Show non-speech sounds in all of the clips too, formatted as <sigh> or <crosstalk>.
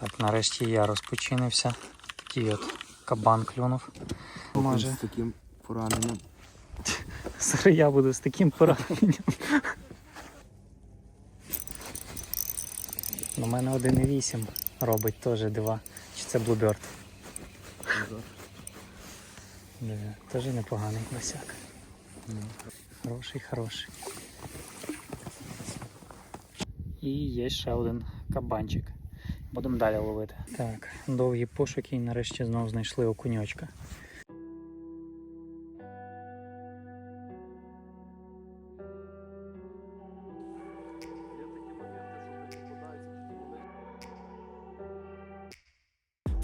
Так, нарешті я розпочинився. Такий от кабан клюнув. Може, З таким пораненням. <laughs> зараз я буду з таким пораненням. У мене 1,8 робить теж дива. Чи це Bluebird? Теж непоганий босяк. Хороший, хороший. І є ще один кабанчик. Будемо далі ловити. Так, довгі пошуки і нарешті знову знайшли окуньочка.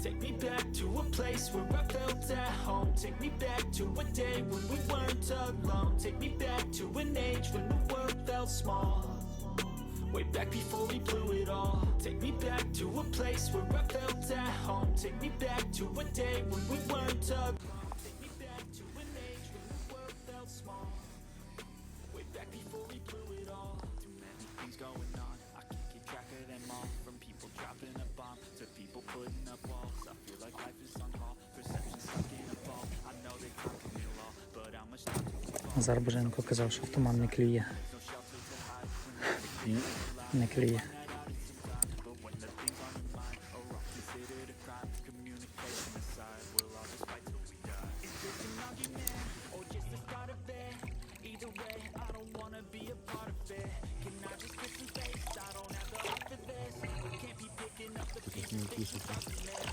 Take me back to a place where I felt at home. Take me back to a day when we weren't alone. Take me back to an age when the world felt small. Way back before we blew it all. Take me back to a place where I felt at home. Take me back to a day when we weren't alone. Take me back to an age when the world felt small. Way back before we blew it all. Too many things going on. I can't keep track of them all. From people dropping a bomb to people putting up walls. I feel like life is on hold. Perception stuck in a ball. I know they conquer me all, but how much time do we fall? Зарбоженко казав, що в туман не клює. Не клює.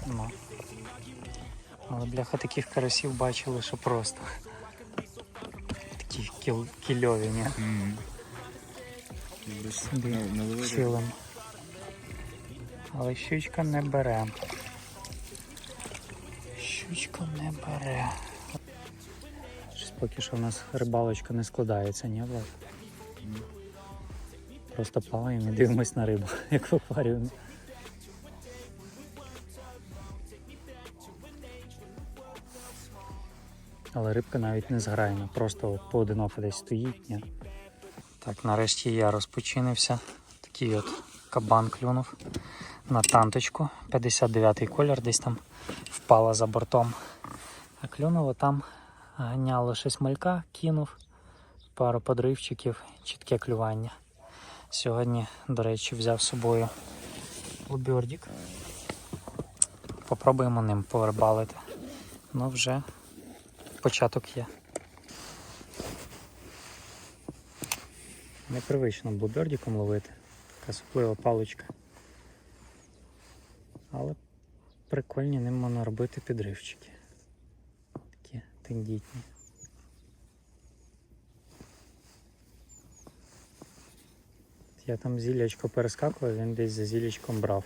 Ну. Але бляха таких карасів бачили, що просто. Такі кіл, кільові, ні? Собі Чилим. Але щучка не бере. Щучка не бере. Щось поки що в нас рибалочка не складається, ні, Влад? Просто плаваємо і дивимось на рибу, <laughs> як в акваріумі. Але рибка навіть не зграйна, просто поодиноко десь стоїть. Ні. Так, нарешті я розпочинився. Такий от кабан клюнув на танточку. 59-й колір десь там впала за бортом. А клюнуло там, ганяло щось малька, кинув, пару подривчиків, чітке клювання. Сьогодні, до речі, взяв з собою лобьордік. Попробуємо ним порибалити. Ну вже початок є. Непривично блубердіком ловити. Така суплива паличка. Але прикольні ним можна робити підривчики. Такі тендітні. Я там зілячко перескакував, він десь за зілячком брав.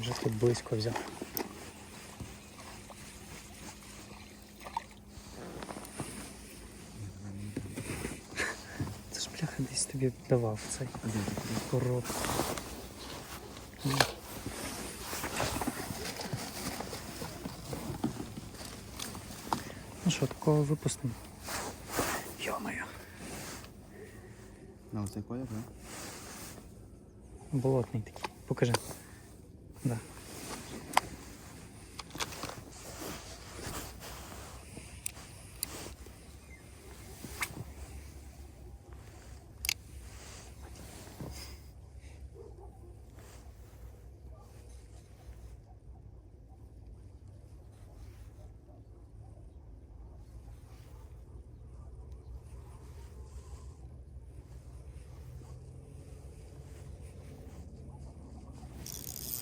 Вже тут близько взяв. Це ж бляха десь тобі давав цей короб. Ну що, такого випустимо? Йо-моє. На оцей колір, так? Болотний такий. Покажи. Да.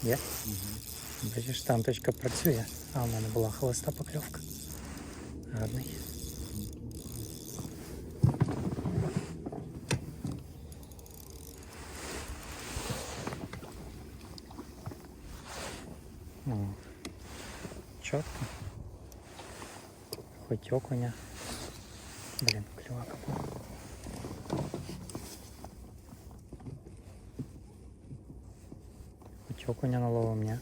Є? Бачиш, там точка працює, а в мене була холоста покльовка. Гарний. О, чітко. Хоть окуня. Блін, Хоть окуня наловив, таке.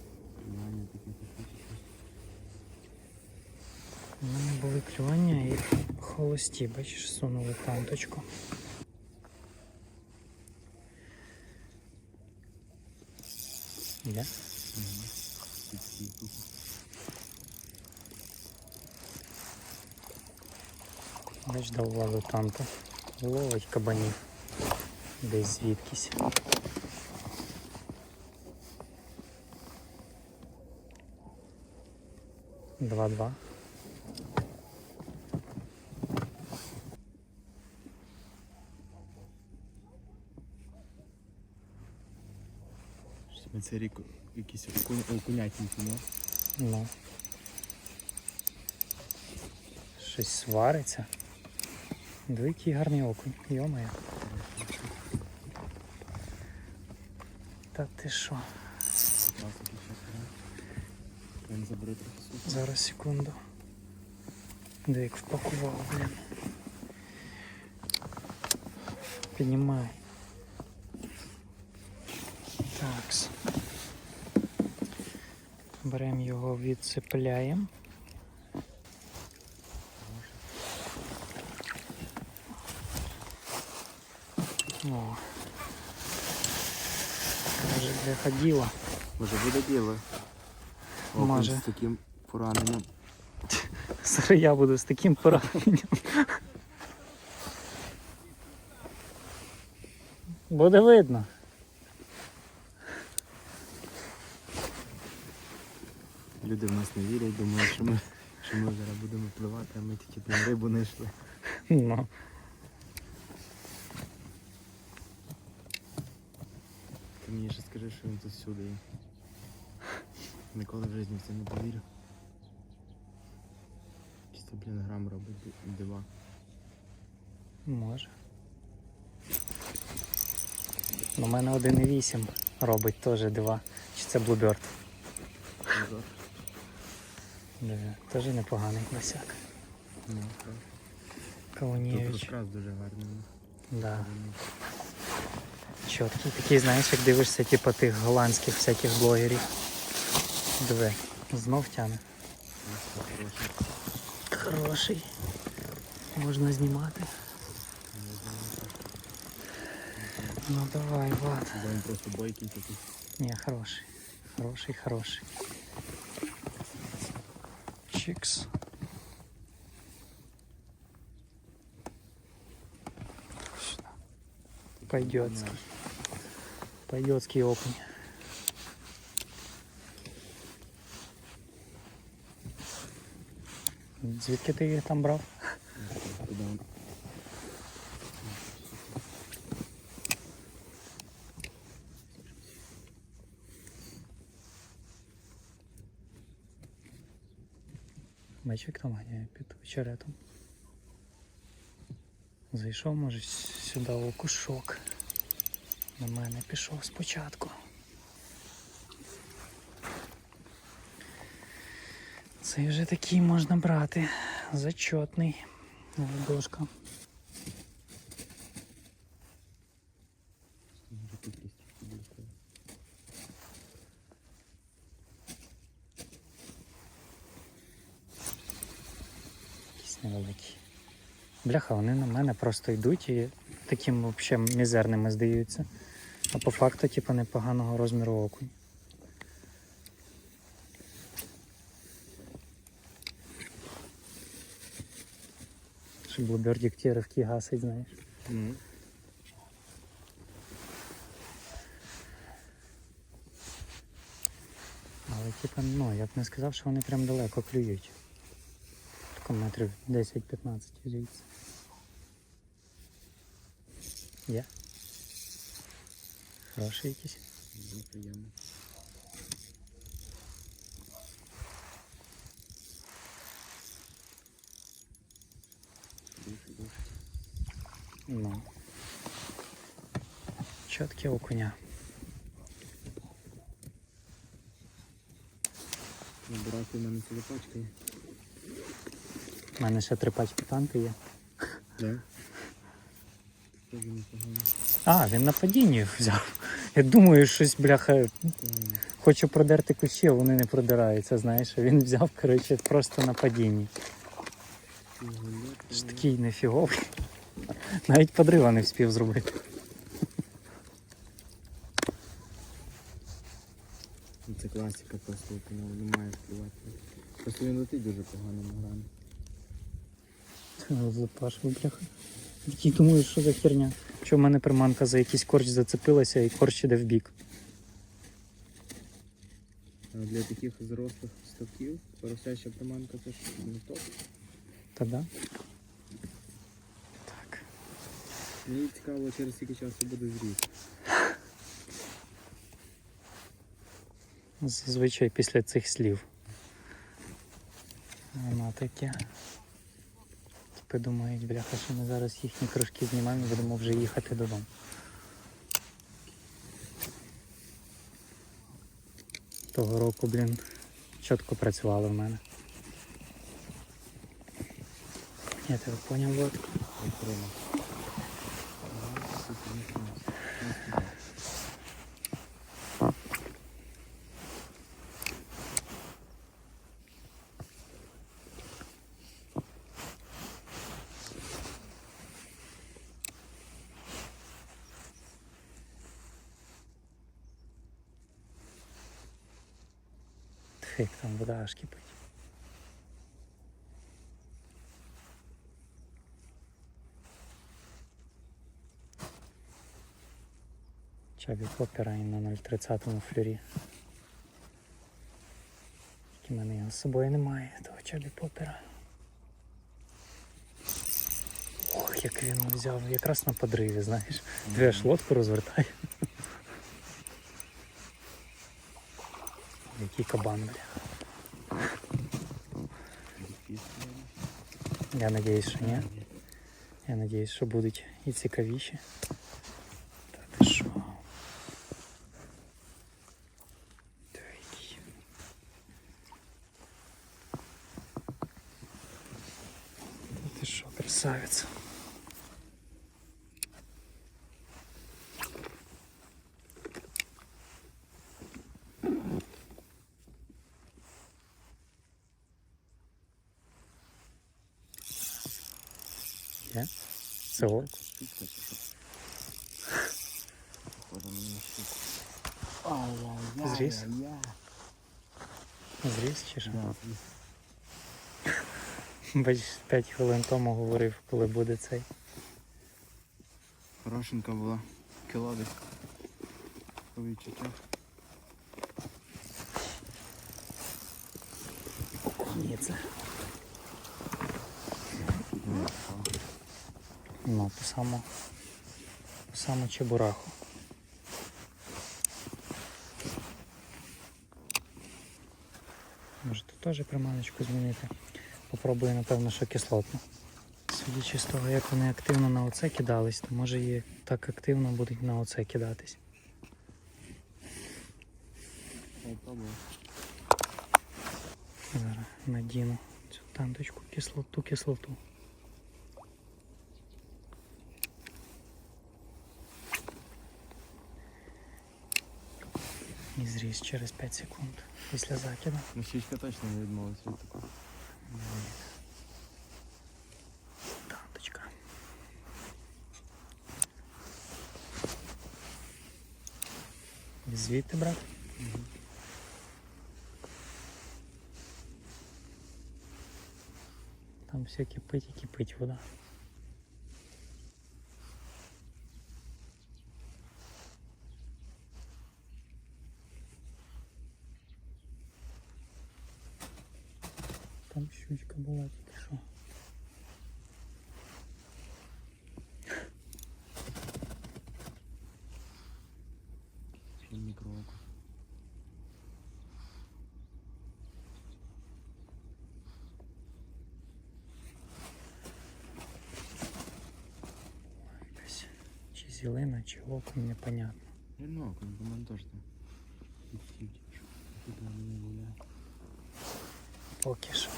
У мене були клювання і холості, бачиш, сунули стій тупо. Бач, дав владу танту. Ловить кабанів. Десь звідкись. Два-два. Що ми Це рік якісь окунятники, ну? Ну. Щось свариться. Диви, який гарний окунь. Йомає. Та ти що? Класно, такий час, да? Він забере трохи. Зараз секунду. Диви, як впакував, блін. Піднімай. Такс. Беремо його, відцепляємо. О. Каже, для ходила. Може буде діло? Може. з таким пораненням. <laughs> Зараз я буду з таким пораненням. Буде видно. Люди в нас не вірять, думають, що ми, що ми зараз будемо пливати, а ми тільки блін, рибу не йшли. Ну. Ти мені ще скажи, що він тут всюди є. Ніколи в житті в це не повірю. Якийсь то, блін, грам робить ди- дива. Може. У мене 1,8 робить теж 2. Чи це Bluebird? Назад. Теж непоганий гусяк. Ну. Тут розкрас дуже гарний. Да. ну. Чіткий такий, знаєш, як дивишся, типу тих голландських всяких блогерів. Диви, знов тяне. Хороший. Можна знімати. Ну давай, Влад. просто бойкий такий. Не, хороший. Хороший, хороший. Чикс. Пойдет. Пойдетский окунь. Звідки ти їх там брав? Мечик там ганяє під очеретом. Зайшов, може, сюди у кушок. На мене пішов спочатку. Цей вже такий можна брати. Зачетний. Дошка. Якісь. Бляха, вони на мене просто йдуть і таким взагалі мізерними здаються. А по факту, типу, непоганого розміру окунь. Ті ривки гасить, знаєш. Ну, Але типу, ну, я б не сказав, що вони прям далеко клюють. Тако метрів 10-15 звідси. Є. Хороший якийсь. дуже приємно. Ну. Чіткі окуня. Набирати в мене ціла пачка є. У мене ще три пачки танки є. Да? <laughs> А, він на падінні взяв. Я думаю, щось, бляха, хочу продерти кущі, а вони не продираються, знаєш. А Він взяв, коротше, просто на падінні. Ж такий нефіговий. Навіть подрива не вспів зробити. ну, Це класика просто, не має впливати. Просто він летить дуже погано на грані. Запаш бляха. Такий думаю, що за херня. Що в мене приманка за якийсь корч зацепилася і корч іде в бік. Для таких зрослих ставків поросяча приманка це ж не топ. Та да? Так. Мені цікаво, через скільки часу буде зріс. Зазвичай після цих слів. Воно таке. Типи думають, бляха, що ми зараз їхні кружки знімаємо і будемо вже їхати додому. Того року, блін, чітко працювали в мене. Я тебе поняв, вот. Вода кипить. Чабі Поппера і на 030 флюрі. Тільки мене його з собою немає, того Чабі Поппера. Ох, як він взяв якраз на подриві, знаєш. Дві аж лодку розвертає. Який кабан, бля. Я надіюсь, що ні. Я надіюсь, що будуть і цікавіші. Та ти що? Диви, який. Та ти що, красавець. Штука. Ай-яй-яй. Зріс? Зріс чи що? Бач, 5 хвилин тому говорив, коли буде цей. Хорошенька була. Кіло десь. По відчуттях. Ні, це. Не впала. Ну, по саму, по саму чебураху. Може тут теж приманочку змінити. Попробую, напевно, що кислотну. Судячи з того, як вони активно на оце кидались, то може і так активно будуть на оце кидатись. Зараз надіну цю танточку, кислоту, кислоту. І зріс через 5 секунд після закиду. Ну, щічка точно не відмовиться від такого. Танточка. Звідти, брат? Там все кипить і кипить вода. Там щучка була тільки що. Ще мікроку. Зілина чи окунь, непонятно. Реально окунь, по мене теж там. Відсів тільки що. Тут вони не гуляють. Поки що.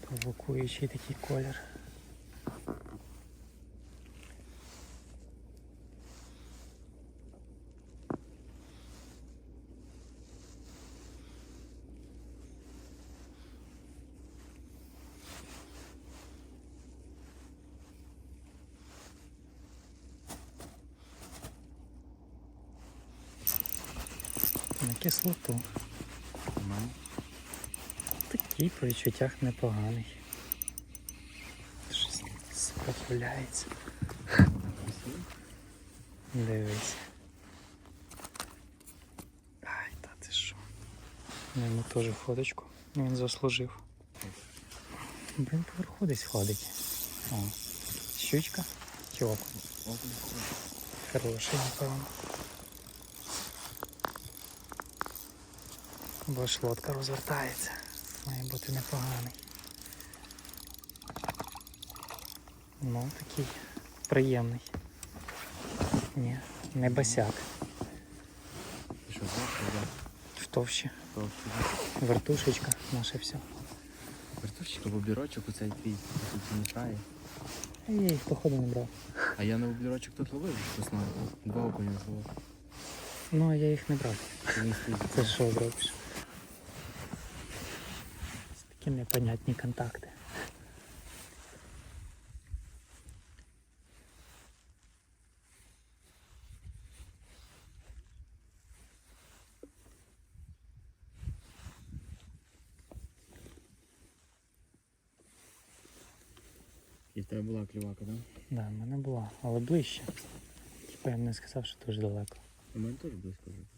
Провокуючий такий колір. На кислоту. Такий по відчуттях непоганий. Щось сопротивляється. Дивись. Ай, та ти що. Йому теж фоточку. Він заслужив. Блін, поверху ходить. О, щучка чи. Хороший, напевно. Бо ж лодка розвертається. Має бути непоганий. Ну, такий приємний. Ні, не босяк. Ти що? В товщі. Вертушечка, наше все. Вертушечка, бобірочок оцей твій тут мішає. Я їх походу не брав. А я на бобірочок тут ловив весною. Два окуня зловив. Ну, а я їх не брав. Це що зробиш? Такі непонятні контакти. І в тебе була клівака, так? Да? Да, в мене була, але ближче. Типа я б не сказав, що дуже далеко. У мене теж близько вже.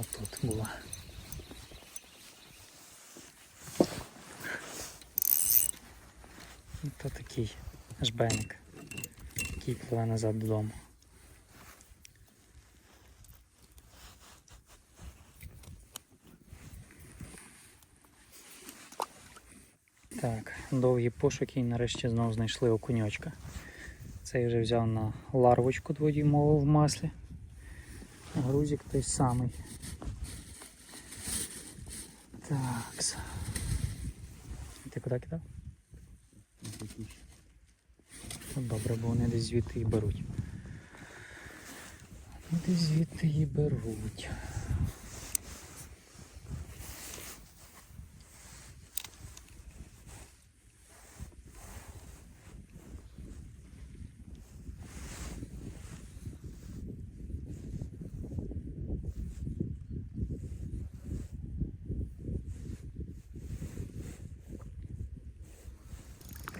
Отут була. Ну, То такий жбеник. Який пливе назад додому. Так, довгі пошуки і нарешті знову знайшли окуньочка. Цей вже взяв на ларвочку дводюймову в маслі. Грузик той самий. Так. Ти куди кидав? Добре, бо вони десь звідти і беруть. Десь звідти і беруть.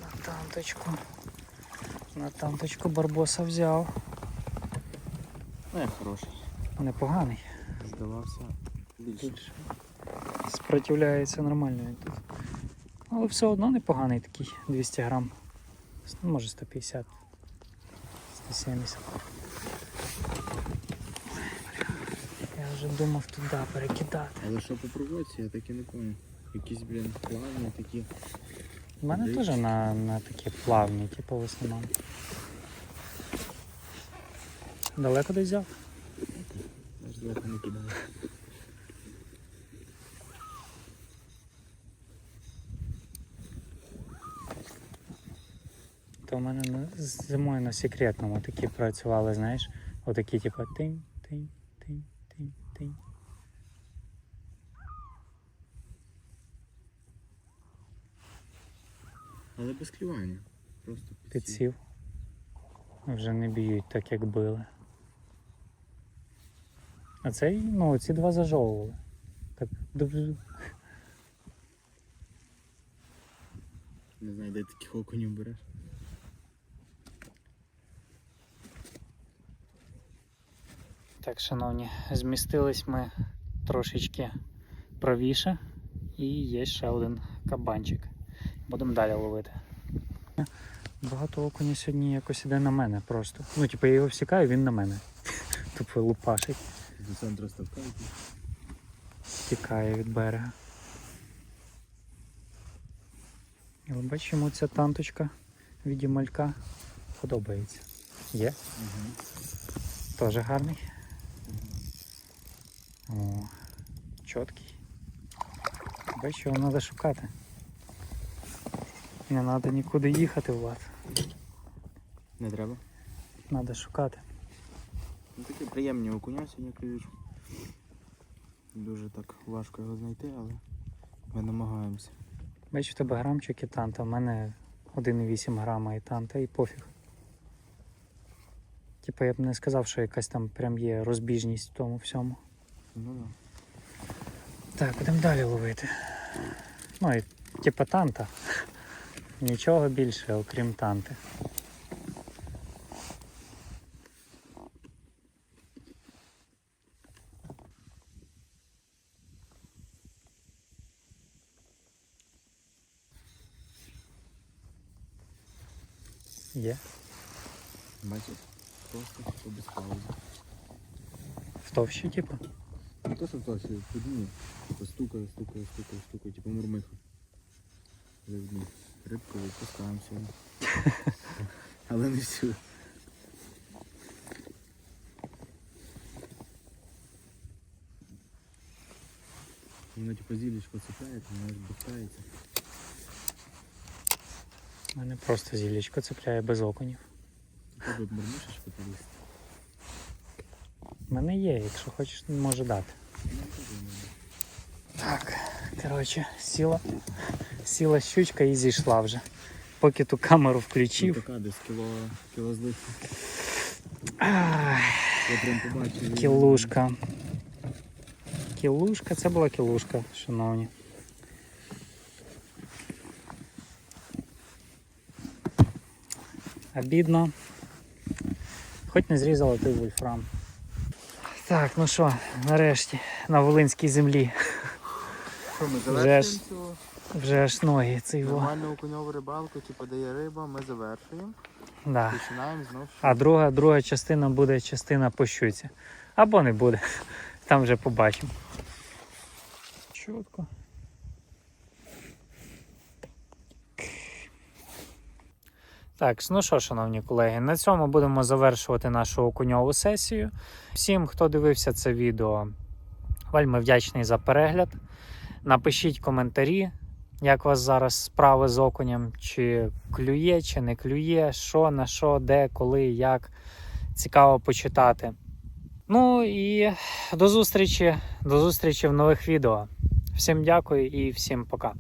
На танточку. На танточку барбоса взяв. Ну, як хороший. Непоганий. Здавався більше. Більше. Спротивляється нормально він тут. Але все одно непоганий такий 200 грам. Ну, може 150. 170. Я вже думав туди перекидати. Але що по проводці, я так і не пам'ятаю. Якісь, блін, плавні такі. У мене теж на, на такі плавні, типу в основному. Далеко десь взяв? Аж далеко не кидаю. То в мене на, зимою на секретному такі працювали, знаєш, отакі, типу, тинь, тинь, тинь, тинь, тинь. Але без клювання. Просто підсів. Вже не б'ють так, як били. А цей, ну, ці два зажовували. Так. Не знаю, де таких окунів береш. Так, шановні, змістились ми трошечки правіше і є ще один кабанчик. Будемо далі ловити. Багато окуня сьогодні якось іде на мене просто. Ну, типу, я його всікаю, він на мене. <laughs> Тупо лупашить, До центру ставка. тікає від берега. Але бачимо, ця танточка від малька подобається. Є? Мгм. Теж гарний. О, чіткий. Бачу, його треба шукати. Не треба нікуди їхати, Влад. Не треба. Треба шукати. Ну, такі приємні окуня сьогодні клюють. Дуже так важко його знайти, але ми намагаємося. Бачу, в тебе грамчик і танта, в мене 1,8 грама і танта, і пофіг. Типа я б не сказав, що якась там прям є розбіжність в тому всьому. Ну да. Так, будемо далі ловити. Ну і типа танта. Нічого більше, окрім танти. Є. Бачиш? Просто типу, без паузи. В товщі, типу. Не то, що то, що подібне. Типу стукає, стукає, стукає, стукає, типу мурмиха. Завжди. Рибку випускаємо сьогодні. <laughs> Але не всю. Воно типу зілечко цепляє, там знаєш, бухається. У мене просто зілечко цепляє без окунів. Тебе б мурмишечку повісти. У мене є, якщо хочеш, може дати. Ну. Так, коротше, сіла, сіла щучка і зійшла вже. Поки ту камеру Ну, включив. така десь кіло, кіло Я прям побачив. кілушка. Кілушка, це була кілушка, шановні. Обідно. Хоч не зрізала той вольфрам. Так, ну що, нарешті, на Волинській землі. Що, ми Вже завершуємо ж- цю Вже аж ноги цей во. нормальну окуньову рибалку, типу дає риба, ми завершуємо. Да. Починаємо. А друга, друга частина буде частина по щуці. Або не буде. Там вже побачимо. Чітко. Так, ну що, шановні колеги, на цьому будемо завершувати нашу окуньову сесію. Всім, хто дивився це відео, вельми вдячний за перегляд. Напишіть коментарі, як у вас зараз справи з окунем, чи клює, чи не клює, що, на що, де, коли, як. Цікаво почитати. Ну і до зустрічі, до зустрічі в нових відео. Всім дякую і всім пока.